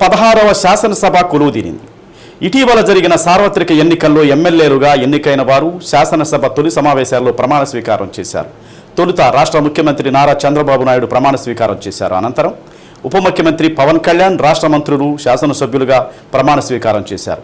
పదహారవ శాసనసభ కొలువుదీరింది. ఇటీవల జరిగిన సార్వత్రిక ఎన్నికల్లో ఎమ్మెల్యేలుగా ఎన్నికైన వారు శాసనసభ తొలి సమావేశాల్లో ప్రమాణ స్వీకారం చేశారు. తొలుత రాష్ట్ర ముఖ్యమంత్రి నారా చంద్రబాబు నాయుడు ప్రమాణ స్వీకారం చేశారు. అనంతరం ఉప ముఖ్యమంత్రి పవన్ కళ్యాణ్ రాష్ట్ర మంత్రులు శాసనసభ్యులుగా ప్రమాణ స్వీకారం చేశారు.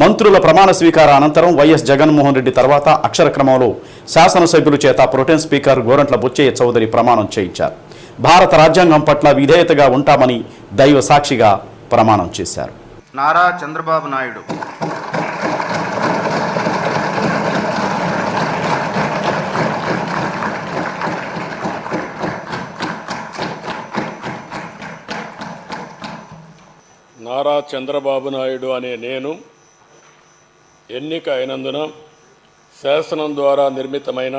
మంత్రుల ప్రమాణ స్వీకార అనంతరం వైఎస్ జగన్మోహన్ రెడ్డి తర్వాత అక్షర క్రమంలో శాసనసభ్యుల చేత ప్రొటెన్ స్పీకర్ గోరంట్ల బుచ్చయ్య చౌదరి ప్రమాణం చేయించారు. భారత రాజ్యాంగం పట్ల విధేయతగా ఉంటామని దైవ సాక్షిగా ప్రమాణం చేశారు. నారా చంద్రబాబు నాయుడు. నారా చంద్రబాబు నాయుడు అనే నేను ఎన్నిక అయినందున శాసనం ద్వారా నిర్మితమైన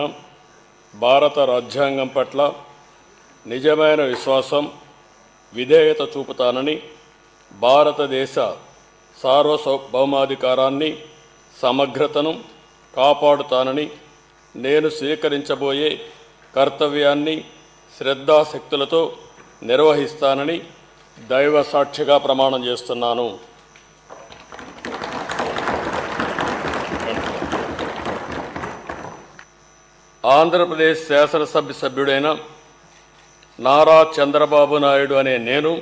భారత రాజ్యాంగం పట్ల నిజమైన విశ్వాసం విధేయత చూపుతానని భారతదేశ సార్వభౌమాధికారాన్ని సమగ్రతను కాపాడుతానని నేను స్వీకరించబోయే కర్తవ్యాన్ని శ్రద్ధాశక్తులతో నిర్వహిస్తానని దైవ సాక్షిగా ప్రమాణం చేస్తున్నాను. ఆంధ్రప్రదేశ్ శాసనసభ్య సభ్యుడైన నారా చంద్రబాబు నాయుడు అనే నేను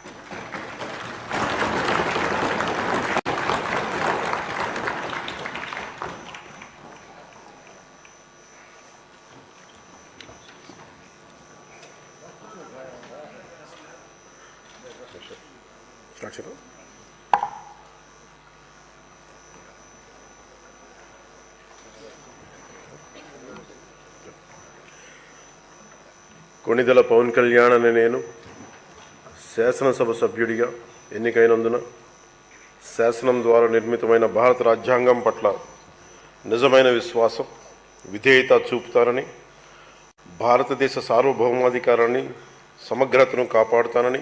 కొణిదెల పవన్ కళ్యాణ్ అనే నేను శాసనసభ సభ్యుడిగా ఎన్నికైనందున శాసనం ద్వారా నిర్మితమైన భారత రాజ్యాంగం పట్ల నిజమైన విశ్వాసం విధేయత చూపుతానని భారతదేశ సార్వభౌమాధికారాన్ని సమగ్రతను కాపాడుతానని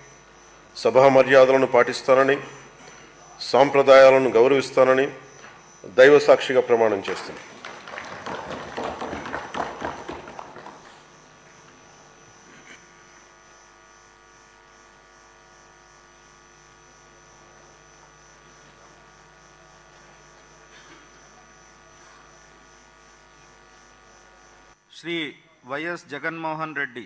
సభా మర్యాదలను పాటిస్తానని సాంప్రదాయాలను గౌరవిస్తానని దైవ సాక్షిగా ప్రమాణం చేస్తుంది శ్రీ వైఎస్ జగన్మోహన్ రెడ్డి